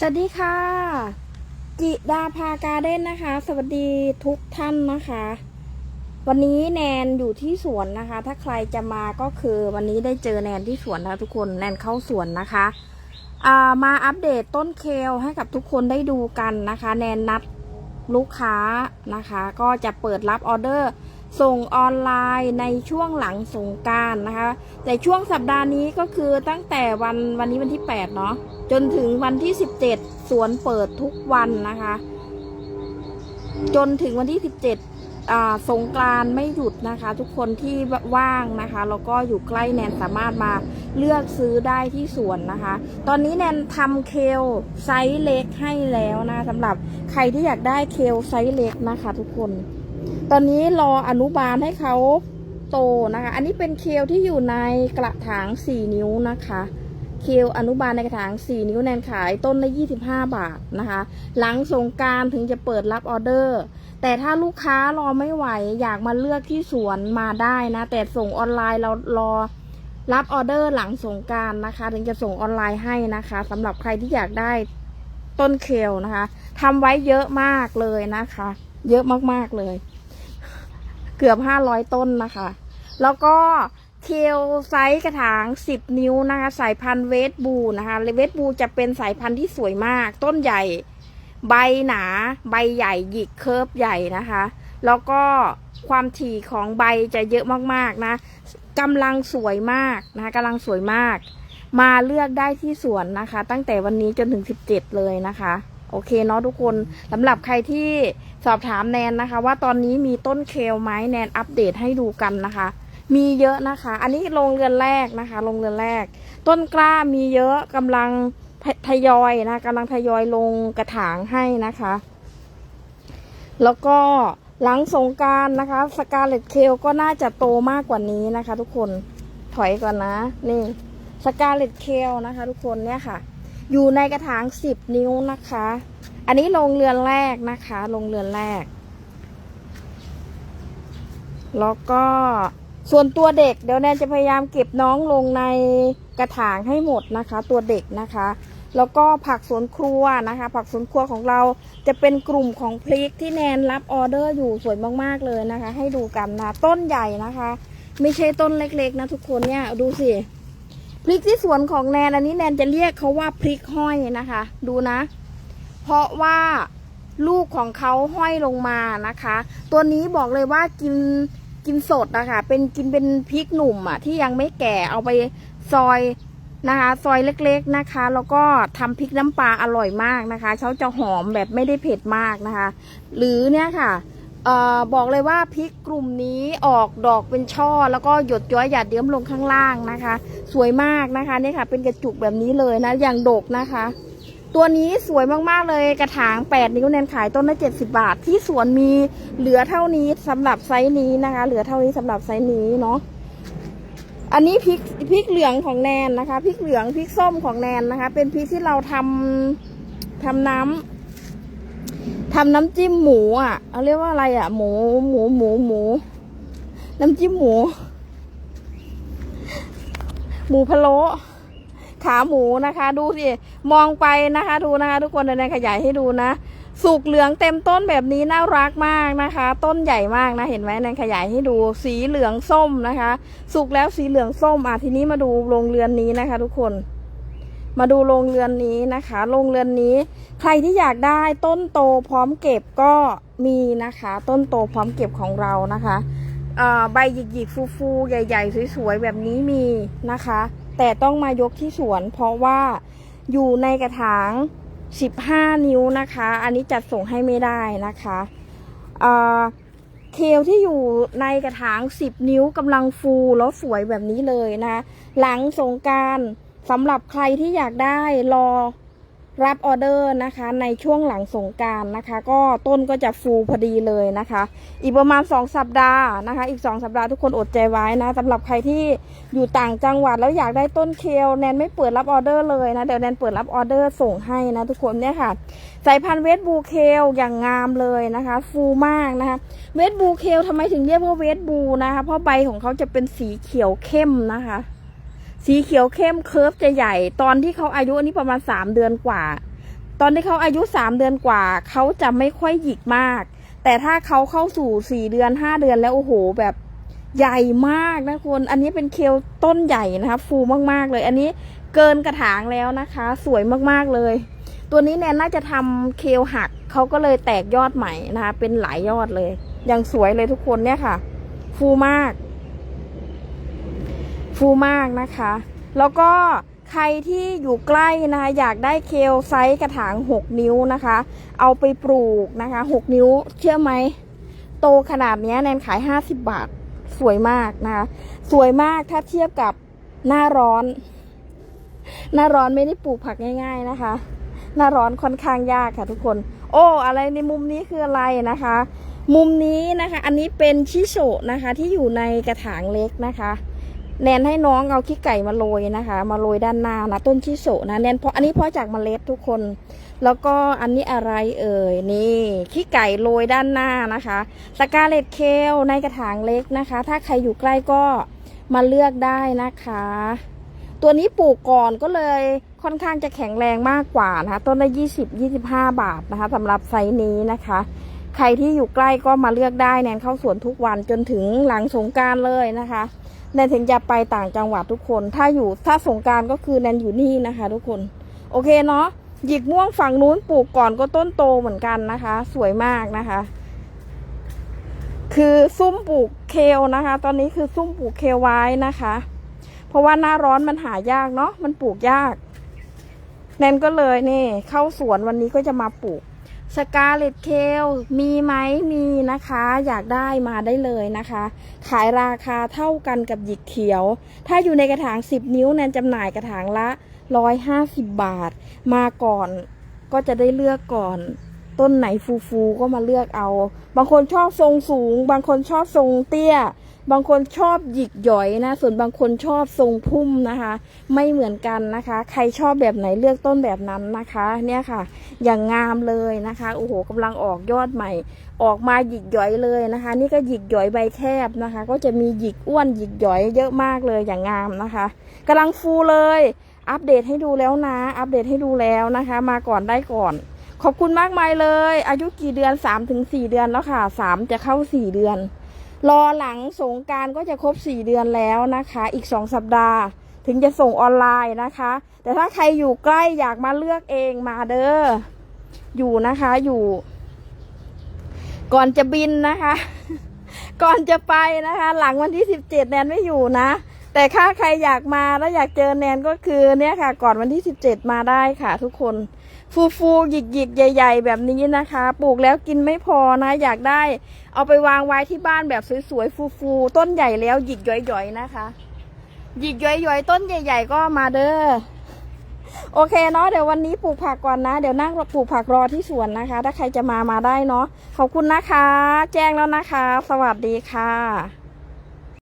สวัสดีค่ะ จิดาภาการเด้นนะคะ สวัสดีทุกท่านนะคะ วันนี้แนนอยู่ที่สวนนะคะ ถ้าใครจะมาก็คือวันนี้ได้เจอแนนที่สวนนะทุกคนแนนเข้าสวนนะคะามาอัปเดตต้นเคลให้กับทุกคนได้ดูกันนะคะ แนนนัดลูกค้านะคะ ก็จะเปิดรับออเดอร์ ส่งออนไลน์ในช่วงหลังสงการนะคะ แต่ช่วงสัปดาห์นี้ก็คือตั้งแต่วันวันนี้วันที่ 8 เนาะจนถึงวันที่ 17 สวนเปิดทุกวันนะคะ จนถึงวันที่ 17สงกรานไม่หยุดนะคะ ทุกคนที่ว่างนะคะแล้วก็อยู่ใกล้แนนสามารถมาเลือกซื้อได้ที่สวนนะคะ ตอนนี้แนนทำเคลไซส์เล็กให้แล้วนะสำหรับใครที่อยากได้เคลไซส์เล็กนะคะ ทุกคน ตอนนี้รออนุบาลให้เขาโตนะคะ อันนี้เป็นเคลที่อยู่ในกระถาง4นิ้วนะคะ เคลอนุบาลในกระถาง4นิ้วแนนขายต้นละ25บาทนะคะ หลังสงการถึงจะเปิดรับออเดอร์ แต่ถ้าลูกค้ารอไม่ไหวอยากมาเลือกที่สวนมาได้นะ แต่ส่งออนไลน์เรารอรับออเดอร์หลังสงการนะคะ ถึงจะส่งออนไลน์ให้นะคะสำหรับใครที่อยากได้ต้นเคลนะคะทำไว้เยอะมากเลยนะคะ เยอะมากๆเลย เกือบห้าร้อยต้นนะคะ แล้วก็เคลไซส์กระถางสิบนิ้วนะคะสายพันธุ์เวสบูนะคะเวสบูจะเป็นสายพันธุ์ที่สวยมาก ต้นใหญ่ ใบหนา ใบใหญ่หยิกเคิร์ฟใหญ่นะคะ แล้วก็ความถี่ของใบจะเยอะมากๆนะกำลังสวยมากนะคะกำลังสวยมาก มาเลือกได้ที่สวนนะคะ ตั้งแต่วันนี้จนถึง 17 เลยนะคะ โอเคเนาะทุกคนสำหรับใครที่สอบถามแนนนะคะ ว่าตอนนี้มีต้นเคลไหมแนนอัปเดตให้ดูกันนะคะ มีเยอะนะคะ อันนี้โรงเรือนแรกนะคะโรงเรือนแรก ต้นกล้ามีเยอะกำลังทยอยนะกำลังทยอยลงกระถางให้นะคะ แล้วก็หลังสงการนะคะสกาเลตเคลก็น่าจะโตมากกว่านี้นะคะ ทุกคนถอยก่อนนะ นี่สกาเลตเคลนะคะ ทุกคนเนี่ยค่ะ อยู่ในกระถางสิบนิ้วนะคะ อันนี้ลงเรือนแรกนะคะ ลงเรือนแรก แล้วก็ส่วนตัวเด็กเดี๋ยวแนนจะพยายามเก็บน้องลงในกระถางให้หมดนะคะ ตัวเด็กนะคะ แล้วก็ผักสวนครัวนะคะ ผักสวนครัวของเราจะเป็นกลุ่มของพริกที่แนนรับออเดอร์อยู่สวยมากๆเลยนะคะ ให้ดูกันนะต้นใหญ่นะคะ ไม่ใช่ต้นเล็กๆนะทุกคนเนี่ยดูสิ พริกที่สวนของแนนอันนี้แนนจะเรียกเขาว่าพริกห้อยนะคะ ดูนะ เพราะว่าลูกของเขาห้อยลงมานะคะ ตัวนี้บอกเลยว่ากินกินสดนะคะเป็นกินเป็นพริกหนุ่มอะที่ยังไม่แก่เอาไปซอยนะคะ ซอยเล็กๆนะคะ แล้วก็ทำพริกน้ำปลาอร่อยมากนะคะเขาจะหอมแบบไม่ได้เผ็ดมากนะคะ หรือเนี่ยค่ะ ออบอกเลยว่าพริกกลุ่มนี้ออกดอกเป็นช่อ แล้วก็หยดย้อยหยาดเยิ้มลงข้างล่างนะคะ สวยมากนะคะนี่ค่ะ เป็นกระจุกแบบนี้เลยนะอย่างดกนะคะ ตัวนี้สวยมากๆเลยกระถาง 8 นิ้วแนนขายต้นละ70 บาท ที่สวนมีเหลือเท่านี้สำหรับไซส์นี้นะคะ เหลือเท่านี้สำหรับไซส์นี้เนาะอันนี้พริกพริกเหลืองของแนนนะคะพริกเหลืองพริกส้มของแนนนะคะ เป็นพริกที่เราทำทำน้ำ ทำน้ำจิ้มหมูอะเอาเรียกว่าอะไรอะ หมูหมูหมูหมู น้ำจิ้มหมู หมูพะโล้ขาหมูนะคะ ดูสิมองไปนะคะ ดูนะคะ ทุกคนในขยายให้ดูนะสุกเหลืองเต็มต้นแบบนี้น่ารักมากนะคะ ต้นใหญ่มากนะเห็นไหมในขยายให้ดูสีเหลืองส้มนะคะ สุกแล้วสีเหลืองส้มอะทีนี้มาดูโรงเรือนนี้นะคะ ทุกคน มาดูโรงเรือนนี้นะคะ โรงเรือนนี้ ใครที่อยากได้ต้นโตพร้อมเก็บก็มีนะคะ ต้นโตพร้อมเก็บของเรานะคะใบหยิกๆฟูๆใหญ่ ๆ สวยๆแบบนี้มีนะคะ แต่ต้องมายกที่สวน เพราะว่าอยู่ในกระถาง 15 นิ้วนะคะ อันนี้จัดส่งให้ไม่ได้นะคะอ่าเคลที่อยู่ในกระถาง 10 นิ้วกำลังฟูแล้วสวยแบบนี้เลยนะ หลังสงการ สำหรับใครที่อยากได้รอรับออเดอร์นะคะในช่วงหลังสงการนะคะ ก็ต้นก็จะฟูพอดีเลยนะคะ อีกประมาณ 2 สัปดาห์นะคะ อีก 2 สัปดาห์ทุกคนอดใจไว้นะสำหรับใครที่อยู่ต่างจังหวัดแล้วอยากได้ต้นเคลแนนไม่เปิดรับออเดอร์เลยนะ เดี๋ยวแนนเปิดรับออเดอร์ส่งให้นะทุกคนเนี่ยค่ะสายพันธุ์เวสบูเคลอย่างงามเลยนะคะ ฟูมากนะคะเวสบูเคลทำไมถึงเรียกว่าเวสบูนะคะเพราะใบของเขาจะเป็นสีเขียวเข้มนะคะ สีเขียวเข้มเคิร์ฟจะใหญ่ ตอนที่เขาอายุอันนี้ประมาณสามเดือนกว่า ตอนที่เขาอายุสามเดือนกว่า เขาจะไม่ค่อยหยิกมาก แต่ถ้าเขาเข้าสู่สี่เดือนห้าเดือนแล้วโอ้โหแบบใหญ่มากนะคุณ อันนี้เป็นเคลต้นใหญ่นะคะฟูมากๆเลย อันนี้เกินกระถางแล้วนะคะ สวยมากๆเลย ตัวนี้แนนน่าจะทำเคลหักเขาก็เลยแตกยอดใหม่นะคะ เป็นหลายยอดเลย ยังสวยเลยทุกคนเนี่ยค่ะ ฟูมาก ฟูมากนะคะ แล้วก็ใครที่อยู่ใกล้นะคะอยากได้เคลไซส์กระถาง 6 นิ้วนะคะ เอาไปปลูกนะคะ 6 นิ้วเชื่อไหม โตขนาดเนี้ยแนนขาย 50 บาท สวยมากนะคะ สวยมากถ้าเทียบกับหน้าร้อน หน้าร้อนไม่ได้ปลูกผักง่าย ๆนะคะ หน้าร้อนค่อนข้างยากค่ะทุกคน โอ้ อะไรในมุมนี้คืออะไรนะคะ มุมนี้นะคะ อันนี้เป็นชิโชนะคะ ที่อยู่ในกระถางเล็กนะคะ แนนให้น้องเอาขี้ไก่มาโรยนะคะ มาโรยด้านหน้านะต้นชิโซนะแนนเพราะอันนี้เพราะจากเมล็ดทุกคน แล้วก็อันนี้อะไรเอ่ยนี่ขี้ไก่โรยด้านหน้านะคะสกาเลตเคลในกระถางเล็กนะคะ ถ้าใครอยู่ใกล้ก็มาเลือกได้นะคะ ตัวนี้ปลูกก่อนก็เลยค่อนข้างจะแข็งแรงมากกว่านะคะต้นละยี่สิบยี่สิบห้าบาทนะคะสำหรับไซส์นี้นะคะใครที่อยู่ใกล้ก็มาเลือกได้แนนเข้าสวนทุกวันจนถึงหลังสงการเลยนะคะ แนนถึงจะไปต่างจังหวัดทุกคน ถ้าอยู่ถ้าสงการก็คือแนนอยู่นี่นะคะ ทุกคน โอเคเนาะหยิกม่วงฝั่งนู้นปลูกก่อนก็ต้นโตเหมือนกันนะคะ สวยมากนะคะ คือซุ้มปลูกเคลนะคะ ตอนนี้คือซุ้มปลูกเคลไว้นะคะ เพราะว่าหน้าร้อนมันหายากเนาะมันปลูกยาก แนนก็เลยนี่ เข้าสวนวันนี้ก็จะมาปลูก สกาเลตเคลมีไหมมีนะคะ อยากได้มาได้เลยนะคะ ขายราคาเท่ากันกับหยิกเขียว ถ้าอยู่ในกระถาง 10 นิ้วแนนจำหน่ายกระถางละ 150 บาท มาก่อนก็จะได้เลือกก่อน ต้นไหนฟูๆก็มาเลือกเอา บางคนชอบทรงสูง บางคนชอบทรงเตี้ย บางคนชอบหยิกหย่อยนะ ส่วนบางคนชอบทรงพุ่มนะคะ ไม่เหมือนกันนะคะ ใครชอบแบบไหนเลือกต้นแบบนั้นนะคะ เนี่ยค่ะ อย่างงามเลยนะคะโอ้โหกำลังออกยอดใหม่ ออกมาหยิกหย่อยเลยนะคะ นี่ก็หยิกหย่อยใบแคบนะคะ ก็จะมีหยิกอ้วนหยิกหย่อยเยอะมากเลยอย่างงามนะคะกำลังฟูเลย อัปเดตให้ดูแล้วนะ อัปเดตให้ดูแล้วนะคะ มาก่อนได้ก่อน ขอบคุณมากมายเลย อายุกี่เดือน3ามถึงสี่เดือนแล้วค่ะ3จะเข้า4เดือน รอหลังสงการก็จะครบ4เดือนแล้วนะคะ อีก2สัปดาห์ ถึงจะส่งออนไลน์นะคะ แต่ถ้าใครอยู่ใกล้อยากมาเลือกเองมาเด้ออยู่นะคะอยู่ ก่อนจะบินนะคะ ก่อนจะไปนะคะ หลังวันที่17แนนไม่อยู่นะแต่ถ้าใครอยากมาแล้วอยากเจอแนนก็คือเนี่ยค่ะ ก่อนวันที่17มาได้ค่ะทุกคน ฟูฟูหยิกหยิกๆใหญ่ ๆ แบบนี้นะคะ ปลูกแล้วกินไม่พอนะ อยากได้ เอาไปวางไว้ที่บ้านแบบสวยๆ ฟูๆ ต้นใหญ่แล้วหยิกย่อยๆนะคะ หยิกย่อยๆ ต้นใหญ่ ๆ ก็มาเด้อ โอเคเนาะเดี๋ยววันนี้ปลูกผักก่อนนะ เดี๋ยวนั่งปลูกผักรอที่สวนนะคะ ถ้าใครจะมามาได้เนาะ ขอบคุณนะคะ แจ้งแล้วนะคะ สวัสดีค่ะ